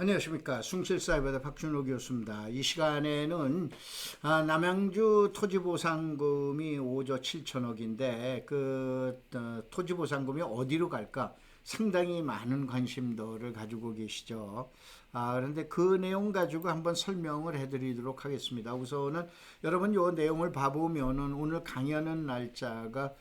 안녕하십니까 숭실사이버대 박준호 교수입니다. 이 시간에는 아, 남양주 토지보상금이 5조 7천억인데 그 어, 토지보상금이 어디로 갈까 상당히 많은 관심도를 가지고 계시죠. 아, 그런데 그 내용 가지고 한번 설명을 해드리도록 하겠습니다. 우선은 여러분 요 내용을 봐보면은 오늘 강의하는 날짜가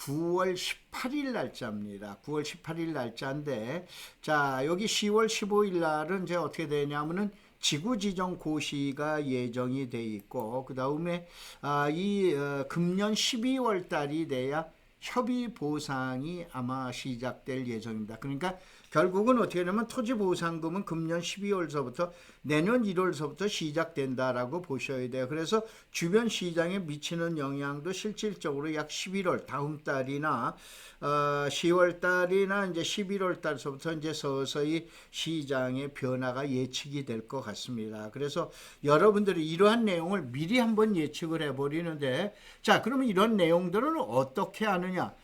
9월 18일 날짜입니다. 9월 18일 날짜인데 자 여기 10월 15일 날은 이제 어떻게 되냐면은 지구 지정 고시가 예정이 돼 있고 그 다음에 아, 이 어, 금년 12월 달이 돼야 협의 보상이 아마 시작될 예정입니다. 그러니까 결국은 어떻게 되냐면 토지 보상금은 금년 12월서부터 내년 1월서부터 시작된다라고 보셔야 돼요. 그래서 주변 시장에 미치는 영향도 실질적으로 약 11월 다음 달이나 어, 10월 달이나 이제 11월 달서부터 이제 서서히 시장의 변화가 예측이 될 것 같습니다. 그래서 여러분들이 이러한 내용을 미리 한번 예측을 해버리는데 자 그러면 이런 내용들은 어떻게 하느냐?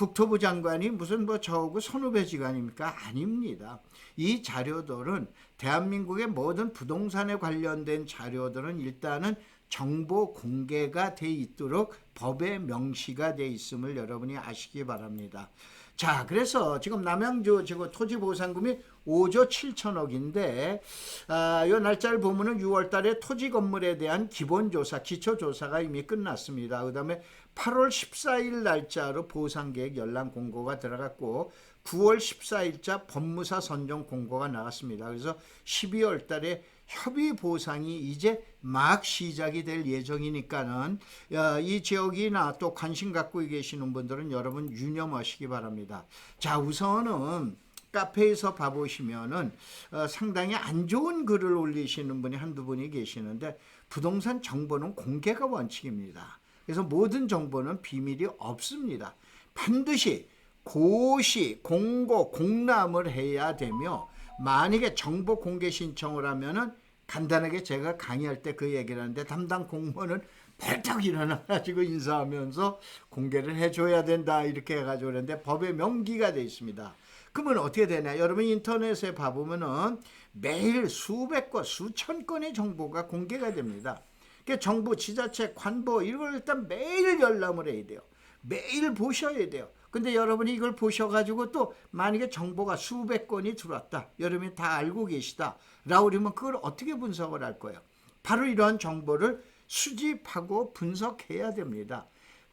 국토부 장관이 무슨 뭐 저하고 선후배지간입니까? 아닙니다. 이 자료들은 대한민국의 모든 부동산에 관련된 자료들은 일단은 정보 공개가 돼 있도록 법에 명시가 돼 있음을 여러분이 아시기 바랍니다. 자, 그래서 지금 남양주 지금 토지 보상금이 5조 7천억인데 아, 요 날짜를 보면은 6월 달에 토지 건물에 대한 기본 조사, 기초 조사가 이미 끝났습니다. 그 다음에 8월 14일 날짜로 보상 계획 연락 공고가 들어갔고 9월 14일자 법무사 선정 공고가 나갔습니다. 그래서 12월 달에 협의 보상이 이제 막 시작이 될 예정이니까는 어, 이 지역이나 또 관심 갖고 계시는 분들은 여러분 유념하시기 바랍니다. 자, 우선은 카페에서 봐보시면은 어, 상당히 안 좋은 글을 올리시는 분이 한두 분이 계시는데 부동산 정보는 공개가 원칙입니다. 그래서 모든 정보는 비밀이 없습니다. 반드시 고시, 공고, 공람을 해야 되며 만약에 정보 공개 신청을 하면은 간단하게 제가 강의할 때 그 얘기를 하는데 담당 공무원은 벌떡 일어나가지고 인사하면서 공개를 해줘야 된다 이렇게 해가지고 그랬는데 법에 명기가 돼 있습니다. 그러면 어떻게 되냐? 여러분 인터넷에 봐보면은 매일 수백 건, 수천 건의 정보가 공개가 됩니다. 그 정부, 지자체, 관보 이걸 일단 매일 열람을 해야 돼요. 매일 보셔야 돼요. 근데 여러분이 이걸 보셔가지고 또 만약에 정보가 수백 건이 들어왔다. 여러분이 다 알고 계시다. 그러면 그걸 어떻게 분석을 할 거예요? 바로 이러한 정보를 수집하고 분석해야 됩니다.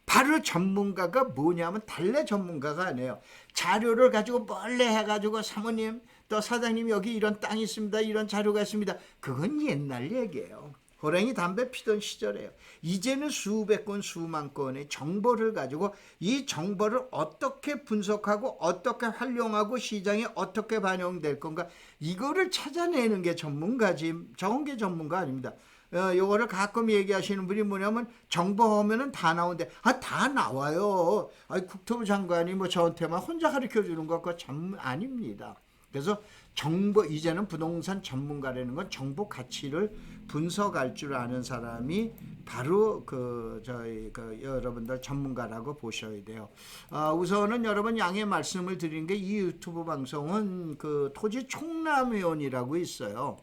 바로 전문가가 뭐냐면 달래 전문가가 아니에요. 자료를 가지고 멀리 해가지고 사모님 또 사장님 여기 이런 땅이 있습니다. 이런 자료가 있습니다. 그건 옛날 얘기예요. 호랭이 담배 피던 시절에요. 이제는 수백 건, 수만 건의 정보를 가지고 이 정보를 어떻게 분석하고 어떻게 활용하고 시장에 어떻게 반영될 건가 이거를 찾아내는 게 전문가지 저런 게 전문가 아닙니다. 어, 요거를 가끔 얘기하시는 분이 뭐냐면 정보 하면은 다 나오는데 아 다 나와요. 아 국토부 장관이 뭐 저한테만 혼자 가르쳐 주는 것과 참 아닙니다. 그래서 정보 이제는 부동산 전문가라는 건 정보 가치를 분석할 줄 아는 사람이 바로 그 저희 그 여러분들 전문가라고 보셔야 돼요. 아, 우선은 여러분 양해 말씀을 드린 게이 유튜브 방송은 그 토지 총람위원이라고 있어요.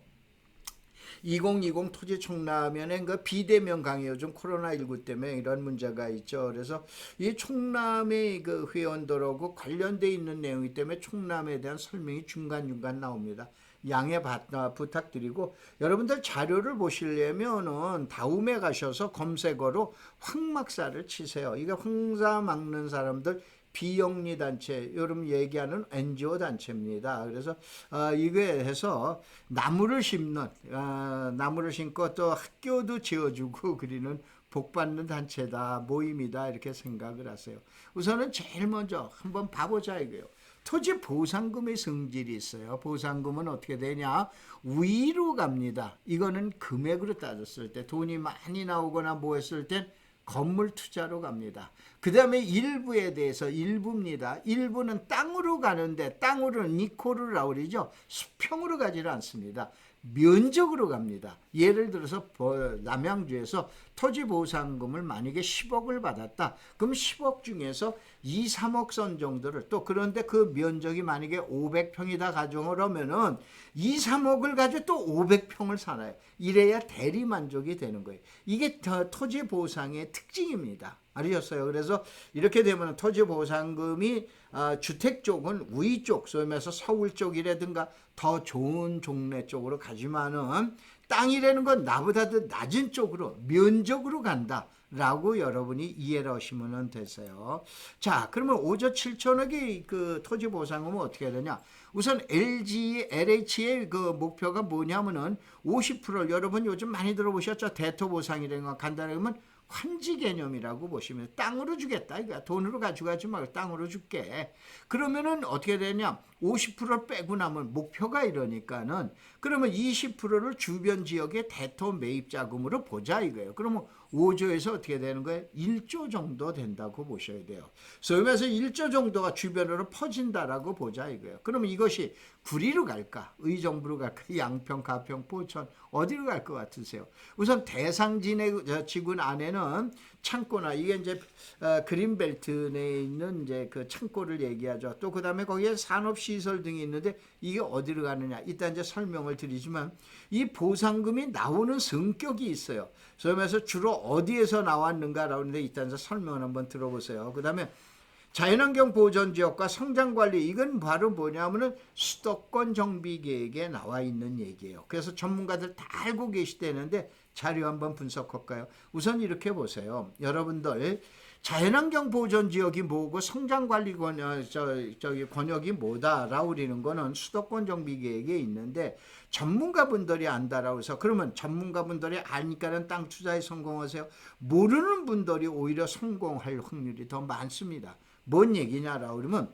2020 토지 총라면은 그 비대면 강의 요즘 코로나19 때문에 이런 문제가 있죠. 그래서 이 총람의 그 회원들하고 관련돼 있는 내용이기 때문에 총람에 대한 설명이 중간중간 나옵니다. 양해 받, 아, 부탁드리고 여러분들 자료를 보시려면은 다음에 가셔서 검색어로 황막사를 치세요. 이게 황사 막는 사람들 비영리 단체, 여러분 얘기하는 NGO 단체입니다. 그래서 어, 이거에 해서 나무를 심는, 어, 나무를 심고 또 학교도 지어주고 그리는 복받는 단체다, 모임이다 이렇게 생각을 하세요. 우선은 제일 먼저 한번 봐보자 이거요. 토지 보상금의 성질이 있어요. 보상금은 어떻게 되냐? 위로 갑니다. 이거는 금액으로 따졌을 때 돈이 많이 나오거나 뭐 했을 땐 건물 투자로 갑니다. 그 다음에 일부에 대해서 일부입니다. 일부는 땅으로 가는데 땅으로는 니코르라고 그러죠. 수평으로 가지를 않습니다. 면적으로 갑니다. 예를 들어서 버- 남양주에서 토지보상금을 만약에 10억을 받았다. 그럼 10억 중에서 2, 3억 선 정도를 또 그런데 그 면적이 만약에 500평이다 가정을 하면은 2, 3억을 가지고 또 500평을 살아요. 이래야 대리 만족이 되는 거예요. 이게 더 토지보상의 특징입니다. 알으셨어요? 그래서 이렇게 되면 토지보상금이 아, 주택 쪽은 우이 쪽, 소위 말해서 서울 쪽이라든가 더 좋은 종래 쪽으로 가지만은 땅이라는 건 나보다 더 낮은 쪽으로 면적으로 간다. 라고 여러분이 이해를 하시면 되세요. 자, 그러면 5조 7천억의 그 토지 보상금은 어떻게 되냐? 우선 LG, LH의 그 목표가 뭐냐면은 50%를 여러분 요즘 많이 들어보셨죠? 대토 보상이라는 거 간단하게 하면 환지 개념이라고 보시면 땅으로 주겠다. 이거야 돈으로 가져가지 말고 땅으로 줄게. 그러면은 어떻게 되냐? 50%를 빼고 나면 목표가 이러니까는 그러면 20%를 주변 지역의 대토 매입 자금으로 보자 이거예요. 그러면 5조에서 어떻게 되는 거예요? 1조 정도 된다고 보셔야 돼요. 소위에서 1조 정도가 주변으로 퍼진다라고 보자 이거예요. 그러면 이것이 구리로 갈까? 의정부로 갈까? 양평 가평 포천 어디로 갈 것 같으세요? 우선 대상 진해 지군 안에는 창고나 이게 이제 어, 그린벨트 내에 있는 이제 그 창고를 얘기하죠. 또 그다음에 거기에 산업 시설 등이 있는데 이게 어디로 가느냐? 이따 이제 설명을 드리지만 이 보상금이 나오는 성격이 있어요. 그러면서 주로 어디에서 나왔는가라고 하는데 이따 이제 설명을 한번 들어보세요. 그다음에 자연환경 보전 지역과 성장 관리 이건 바로 뭐냐면은 수도권 정비 계획에 나와 있는 얘기예요. 그래서 전문가들 다 알고 계시다는데 자료 한번 분석할까요? 우선 이렇게 보세요. 여러분들 자연환경 보전 지역이 뭐고 성장 관리 권 어, 저, 저기 권역이 뭐다라고 그러는 거는 수도권 정비 계획에 있는데 전문가분들이 안다라고 해서 그러면 전문가분들이 아니까는 땅 투자에 성공하세요. 모르는 분들이 오히려 성공할 확률이 더 많습니다. 뭔 얘기냐라고 그러면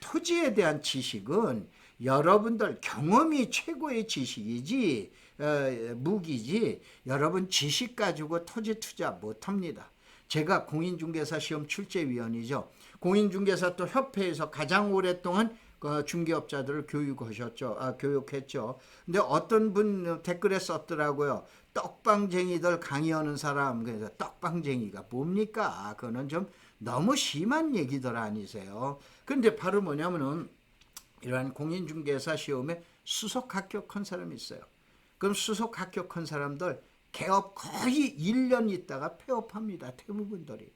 토지에 대한 지식은 여러분들 경험이 최고의 지식이지 어, 무기지 여러분 지식 가지고 토지 투자 못합니다. 제가 공인중개사 시험 출제위원이죠. 공인중개사 또 협회에서 가장 오랫동안 그 중개업자들을 교육하셨죠. 아, 교육했죠. 근데 어떤 분 댓글에 썼더라고요. 떡방쟁이들 강의하는 사람 그래서 떡방쟁이가 뭡니까? 그거는 좀 너무 심한 얘기들 아니세요. 근데 바로 뭐냐면은 이러한 공인중개사 시험에 수석 합격한 사람이 있어요. 그럼 수석 합격한 사람들 개업 거의 1년 있다가 폐업합니다. 대부분들이.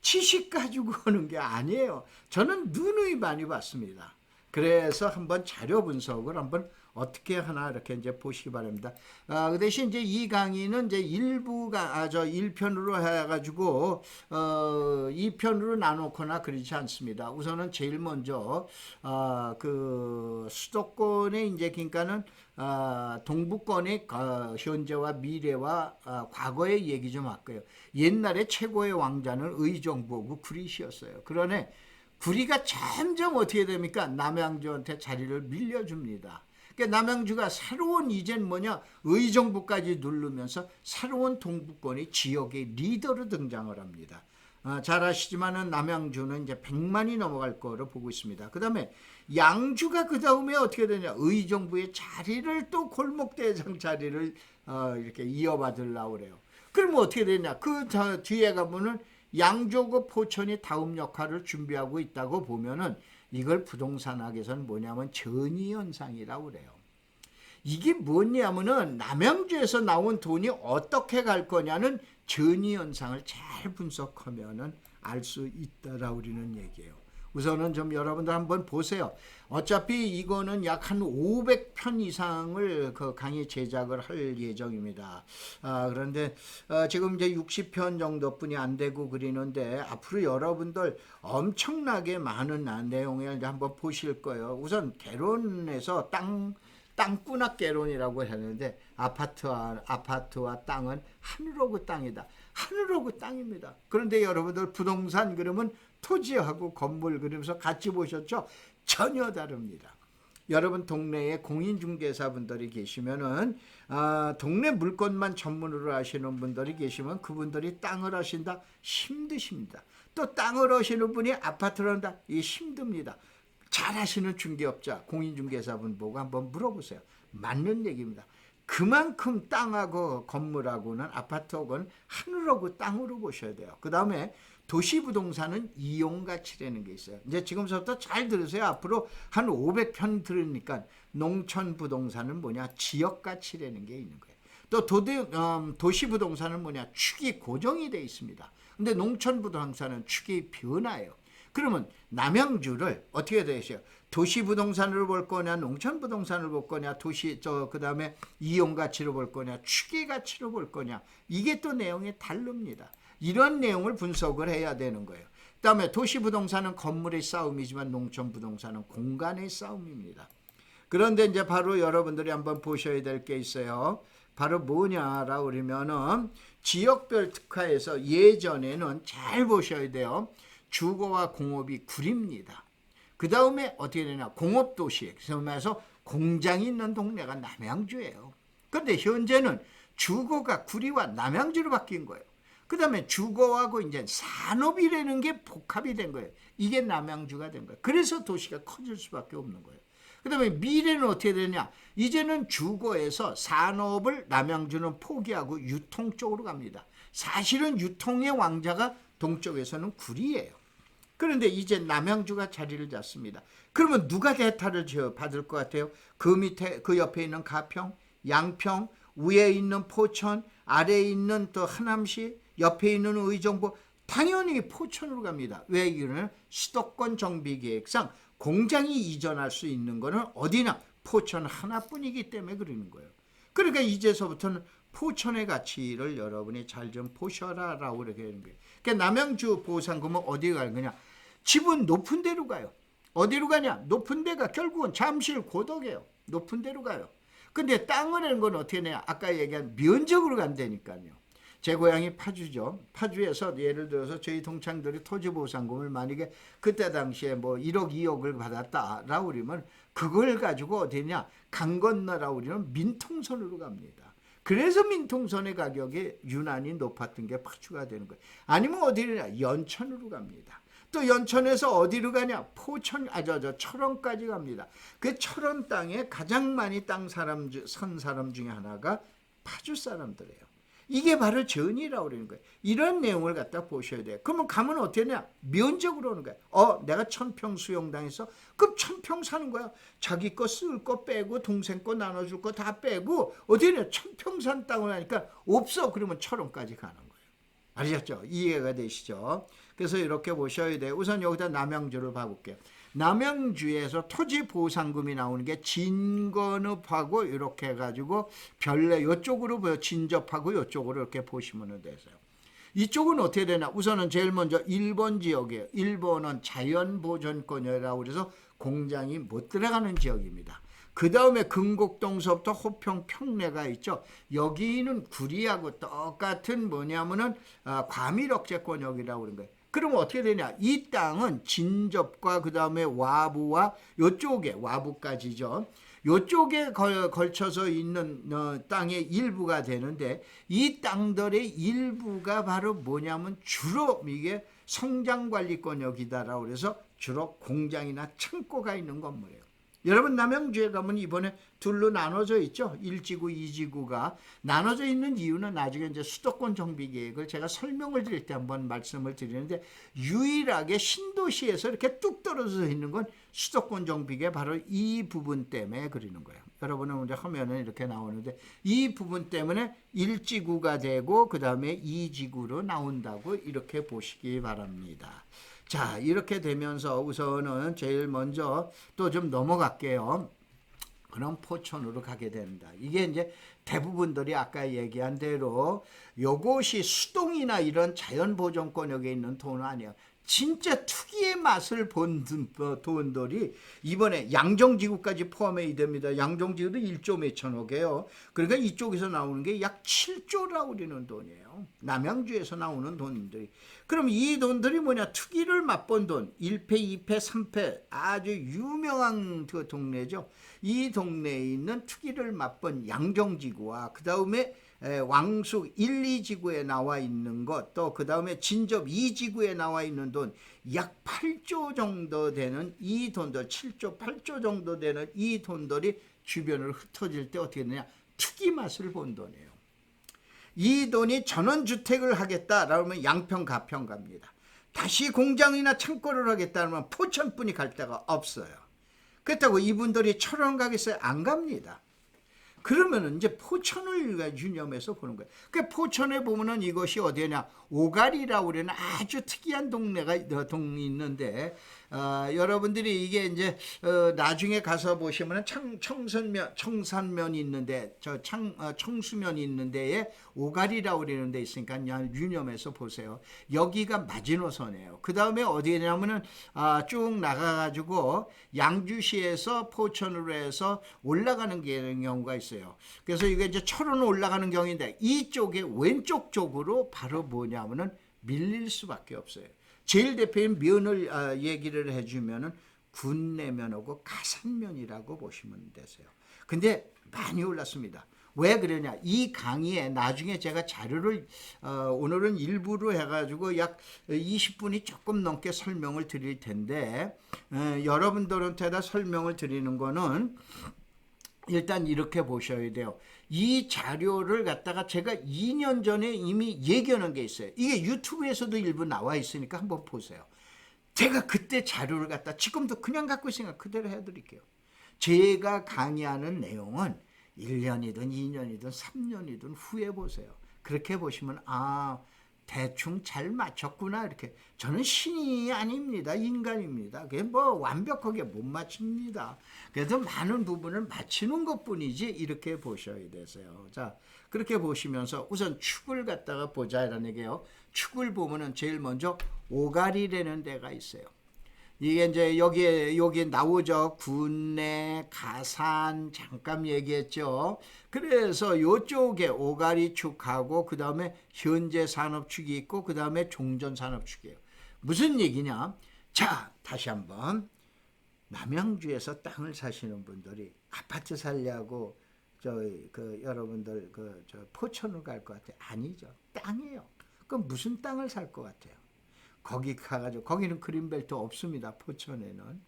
지식 가지고 오는 게 아니에요. 저는 누누이 많이 봤습니다. 그래서 한번 자료 분석을 한번 어떻게 하나 이렇게 이제 보시기 바랍니다. 아, 그 대신 이제 이 강의는 이제 일부가 아, 저 1편으로 해가지고 어, 2편으로 나놓거나 그렇지 않습니다. 우선은 제일 먼저 아, 그 수도권의 이제 그러니까는 아, 동북권의 어, 현재와 미래와 아, 과거의 얘기 좀 할게요. 옛날에 최고의 왕자는 의정부고 구리시였어요. 그러네 구리가 점점 어떻게 됩니까? 남양주한테 자리를 밀려줍니다. 그러니까 남양주가 새로운 이젠 뭐냐 의정부까지 누르면서 새로운 동북권의 지역의 리더로 등장을 합니다. 아, 잘 아시지만은 남양주는 이제 100만이 넘어갈 거로 보고 있습니다. 그 다음에 양주가 그 다음에 어떻게 되냐 의정부의 자리를 또 골목대장 자리를 어, 이렇게 이어받으려고 그래요. 그러면 어떻게 되냐 그 저, 뒤에 가보면 양조고 포천이 다음 역할을 준비하고 있다고 보면은 이걸 부동산학에서는 뭐냐면 전이 현상이라고 그래요. 이게 뭐냐면은 남양주에서 나온 돈이 어떻게 갈 거냐는 전이 현상을 잘 분석하면은 알 수 있다라고 우리는 얘기해요. 우선은 좀 여러분들 한번 보세요. 어차피 이거는 약 한 500편 이상을 그 강의 제작을 할 예정입니다. 아, 그런데 어, 지금 이제 60편 정도뿐이 안 되고 그리는데 앞으로 여러분들 엄청나게 많은 내용을 이제 한번 보실 거예요. 우선 개론에서 땅 땅꾸나 개론이라고 하는데 아파트와 아파트와 땅은 하늘하고 땅이다. 하늘하고 땅입니다. 그런데 여러분들 부동산 그러면 토지하고 건물 그러면서 같이 보셨죠? 전혀 다릅니다. 여러분 동네에 공인중개사분들이 계시면은 아, 동네 물건만 전문으로 하시는 분들이 계시면 그분들이 땅을 하신다 힘드십니다. 또 땅을 하시는 분이 아파트를 한다 이 힘듭니다. 잘하시는 중개업자 공인중개사분 보고 한번 물어보세요. 맞는 얘기입니다. 그만큼 땅하고 건물하고는 아파트하고는 하늘하고 땅으로 보셔야 돼요. 그 다음에 도시 부동산은 이용 가치라는 게 있어요. 이제 지금부터 잘 들으세요. 앞으로 한 500편 들으니까 농촌 부동산은 뭐냐 지역 가치라는 게 있는 거예요. 또 도대, 음, 도시 부동산은 뭐냐 축이 고정이 돼 있습니다. 근데 농촌 부동산은 축이 변화해요. 그러면 남양주를 어떻게 되셔요? 도시 부동산으로 볼 거냐, 농촌 부동산을 볼 거냐, 도시 저 그다음에 이용 가치로 볼 거냐, 추계 가치로 볼 거냐. 이게 또 내용이 다릅니다. 이런 내용을 분석을 해야 되는 거예요. 그 다음에 도시 부동산은 건물의 싸움이지만 농촌 부동산은 공간의 싸움입니다. 그런데 이제 바로 여러분들이 한번 보셔야 될 게 있어요. 바로 뭐냐라 그러면은 지역별 특화에서 예전에는 잘 보셔야 돼요. 주거와 공업이 구립니다. 그 다음에 어떻게 되냐? 공업도시. 말해서 공장이 있는 동네가 남양주예요. 그런데 현재는 주거가 구리와 남양주로 바뀐 거예요. 그 다음에 주거하고 이제 산업이라는 게 복합이 된 거예요. 이게 남양주가 된 거예요. 그래서 도시가 커질 수밖에 없는 거예요. 그 다음에 미래는 어떻게 되냐? 이제는 주거에서 산업을 남양주는 포기하고 유통 쪽으로 갑니다. 사실은 유통의 왕자가 동쪽에서는 구리예요. 그런데 이제 남양주가 자리를 잡습니다. 그러면 누가 대타를 받을 것 같아요? 그 밑에 그 옆에 있는 가평, 양평, 위에 있는 포천, 아래에 있는 또 하남시, 옆에 있는 의정부 당연히 포천으로 갑니다. 왜 이거는 수도권 정비 계획상 공장이 이전할 수 있는 거는 어디나 포천 하나뿐이기 때문에 그러는 거예요. 그러니까 이제서부터는 포천의 가치를 여러분이 잘 좀 보셔라 라고 이렇게 하는 거예요. 그러니까 남양주 보상금은 어디 갈 거냐? 집은 높은 데로 가요. 어디로 가냐? 높은 데가 결국은 잠실 고덕이에요. 높은 데로 가요. 근데 땅을 하는 건 어떻게 해냐? 아까 얘기한 면적으로 간다니까요. 제 고향이 파주죠. 파주에서 예를 들어서 저희 동창들이 토지보상금을 만약에 그때 당시에 뭐 1억, 2억을 받았다라고 그러면 그걸 가지고 어디냐? 강 건너라고 그러면 민통선으로 갑니다. 그래서 민통선의 가격이 유난히 높았던 게 파주가 되는 거예요. 아니면 어디냐? 연천으로 갑니다. 또 연천에서 어디로 가냐? 포천, 아, 저, 저, 철원까지 갑니다. 그 철원 땅에 가장 많이 땅 사람, 주- 선 사람 중에 하나가 파주 사람들이에요. 이게 바로 전이라고 그러는 거예요. 이런 내용을 갖다 보셔야 돼요. 그러면 가면 어떻게 하냐? 면적으로 오는 거예요. 어, 내가 천평 수용당해서 그럼 천평 사는 거야. 자기 거 쓸 거 빼고 동생 거 나눠줄 거 다 빼고 해냐? 천평 산 땅을 하니까 없어. 그러면 철원까지 가는 거예요. 아셨죠? 이해가 되시죠? 그래서 이렇게 보셔야 돼요. 우선 여기다 남양주를 봐볼게요. 남양주에서 토지 보상금이 나오는 게 진건읍하고 이렇게 해가지고 별내 이쪽으로 보여 진접하고 이쪽으로 이렇게 보시면 되세요. 이쪽은 어떻게 되나? 우선은 제일 먼저 1번 지역이에요. 1번은 자연보전권이라고 그래서 공장이 못 들어가는 지역입니다. 그 다음에 금곡동서부터 호평 평내가 있죠. 여기는 구리하고 똑같은 뭐냐면은 아, 과밀억제권역이라고 그런 거예요. 그러면 어떻게 되냐? 이 땅은 진접과 그 다음에 와부와 요쪽에 와부까지죠. 요쪽에 걸, 걸쳐서 있는 어, 땅의 일부가 되는데 이 땅들의 일부가 바로 뭐냐면 주로 이게 성장관리권 역이다라고 그래서 주로 공장이나 창고가 있는 건물이에요. 여러분 남양주에 가면 이번에 둘로 나눠져 있죠. 1지구, 2지구가 나눠져 있는 이유는 나중에 이제 수도권 정비 계획을 제가 설명을 드릴 때 한번 말씀을 드리는데 유일하게 신도시에서 이렇게 뚝 떨어져 있는 건 수도권 정비 계획 바로 이 부분 때문에 그리는 거예요. 여러분은 이제 화면에 이렇게 나오는데 이 부분 때문에 1지구가 되고 그다음에 2지구로 나온다고 이렇게 보시기 바랍니다. 자, 이렇게 되면서 우선은 제일 먼저 또 좀 넘어갈게요. 그럼 포천으로 가게 됩니다. 이게 이제 대부분들이 아까 얘기한 대로 요것이 수동이나 이런 자연보존권역에 있는 돈은 아니에요. 진짜 투기에 맛을 본 돈- 어, 돈들이 이번에 양정지구까지 포함이 됩니다. 양정지구도 1조 몇천억이에요. 그러니까 이쪽에서 나오는 게 약 7조라고 그러는 돈이에요. 남양주에서 나오는 돈들이. 그럼 이 돈들이 뭐냐? 투기를 맛본 돈. 1패, 2패, 3패. 아주 유명한 그 동네죠. 이 동네에 있는 투기를 맛본 양정지구와 그 다음에 왕숙 1, 2지구에 나와 있는 것, 또 그 다음에 진접 2지구에 나와 있는 돈, 약 8조 정도 되는 이 돈들, 7조, 8조 정도 되는 이 돈들이 주변으로 흩어질 때 어떻게 되냐? 투기 맛을 본 돈이에요. 이 돈이 전원주택을 하겠다라고 하면 양평 가평 갑니다. 다시 공장이나 창고를 하겠다면 포천뿐이 갈 데가 없어요. 그렇다고 이분들이 철원 가겠어요? 안 갑니다. 그러면은 이제 포천을 유념해서 보는 거예요. 그 포천에 보면은 이것이 어디냐 오가리라고 그러는 아주 특이한 동네가 동이 있는데 어, 여러분들이 이게 이제 어, 나중에 가서 보시면은 청, 청선면 청산면이 있는데 저 창, 어, 청수면이 있는데에 오가리라고 그러는 데 있으니까 그냥 유념해서 보세요. 여기가 마지노선이에요. 그 다음에 어디냐면은 아, 쭉 나가가지고 양주시에서 포천으로 해서 올라가는 게- 경우가 있어요. 그래서 이게 이제 철원 올라가는 경우인데 이쪽에 왼쪽 쪽으로 바로 뭐냐면은 밀릴 수밖에 없어요. 제일 대표인 면을 아, 얘기를 해주면은 군내면하고 가산면이라고 보시면 되세요. 근데 많이 올랐습니다. 왜 그러냐? 이 강의에 나중에 제가 자료를 어, 오늘은 일부로 해가지고 약 20분이 조금 넘게 설명을 드릴 텐데 어, 여러분들한테 다 설명을 드리는 거는 일단 이렇게 보셔야 돼요. 이 자료를 갖다가 제가 2년 전에 이미 얘기하는 게 있어요. 이게 유튜브에서도 일부 나와 있으니까 한번 보세요. 제가 그때 자료를 갖다 지금도 그냥 갖고 있으니까 그대로 해드릴게요. 제가 강의하는 내용은 1년이든 2년이든 3년이든 후에 보세요. 그렇게 보시면 아 대충 잘 맞췄구나. 이렇게. 저는 신이 아닙니다. 인간입니다. 그게 뭐 완벽하게 못 맞춥니다. 그래도 많은 부분을 맞추는 것뿐이지 이렇게 보셔야 되세요. 자 그렇게 보시면서 우선 축을 갖다가 보자 이런 얘기예요. 축을 보면은 제일 먼저 오가리라는 데가 있어요 이게 이제 여기에 여기 나오죠. 군내, 가산 잠깐 얘기했죠. 그래서 요쪽에 오가리 축하고 그 다음에 현재 산업 축이 있고 그 다음에 종전 산업 축이에요. 무슨 얘기냐? 자 다시 한번 남양주에서 땅을 사시는 분들이 아파트 살려고 저희 그 여러분들 그 저 포천을 갈 것 같아요. 아니죠. 땅이에요. 그럼 무슨 땅을 살 것 같아요? 거기 가가지고 거기는 그린벨트 없습니다 포천에는.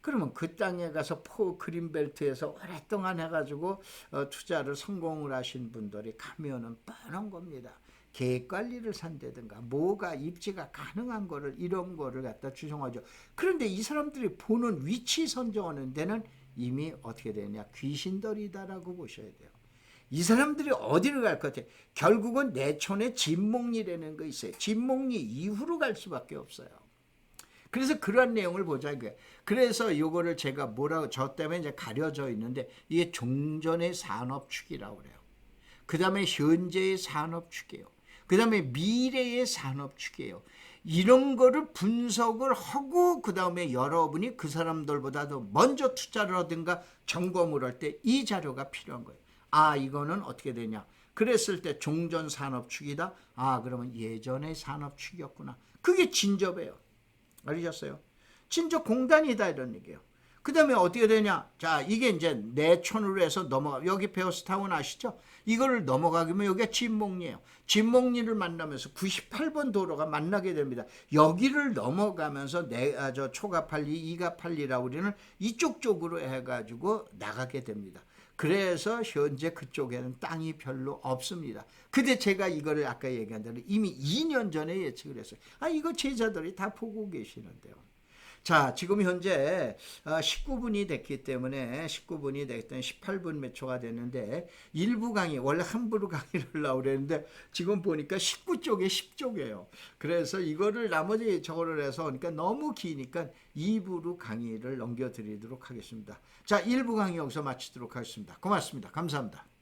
그러면 그 땅에 가서 포 그린벨트에서 오랫동안 해가지고 어, 투자를 성공을 하신 분들이 가면은 뻔한 겁니다. 계획 관리를 산다든가 뭐가 입지가 가능한 거를 이런 거를 갖다 추정하죠. 그런데 이 사람들이 보는 위치 선정하는 데는 이미 어떻게 되냐 귀신들이다라고 보셔야 돼요 이 사람들이 어디를 갈것 같아요? 결국은 내촌의 진목리라는 거 있어요. 진목리 이후로 갈 수밖에 없어요. 그래서 그러한 내용을 보자 이게. 그래서 요거를 제가 뭐라고 저 때문에 이제 가려져 있는데 이게 종전의 산업축이라고 그래요. 그 다음에 현재의 산업축이에요. 그 다음에 미래의 산업축이에요. 이런 거를 분석을 하고 그 다음에 여러분이 그 사람들보다 도 먼저 투자를 하든가 점검을 할 때 이 자료가 필요한 거예요. 아 이거는 어떻게 되냐? 그랬을 때 종전 산업축이다? 아 그러면 예전의 산업축이었구나. 그게 진접이에요. 알으셨어요? 진접 공단이다 이런 얘기예요. 그 다음에 어떻게 되냐? 자 이게 이제 내촌으로 해서 넘어가 여기 베어스타운 아시죠? 이거를 넘어가기면 여기가 진목리예요. 진목리를 만나면서 98번 도로가 만나게 됩니다. 여기를 넘어가면서 내저 초가팔리 이가팔리라고 우리는 이쪽 쪽으로 해가지고 나가게 됩니다 그래서 현재 그쪽에는 땅이 별로 없습니다. 근데 제가 이거를 아까 얘기한 대로 이미 2년 전에 예측을 했어요. 아, 이거 제자들이 다 보고 계시는데요. 자, 지금 현재 19분이 됐기 때문에 19분이 됐던 18분 몇 초가 됐는데 일부 강의 원래 한부로 강의를 나오려는데 지금 보니까 19쪽에 10쪽이에요. 그래서 이거를 나머지 저거를 해서 그러니까 너무 기니까 2부로 강의를 넘겨드리도록 하겠습니다. 자, 1부 강의 여기서 마치도록 하겠습니다. 고맙습니다. 감사합니다.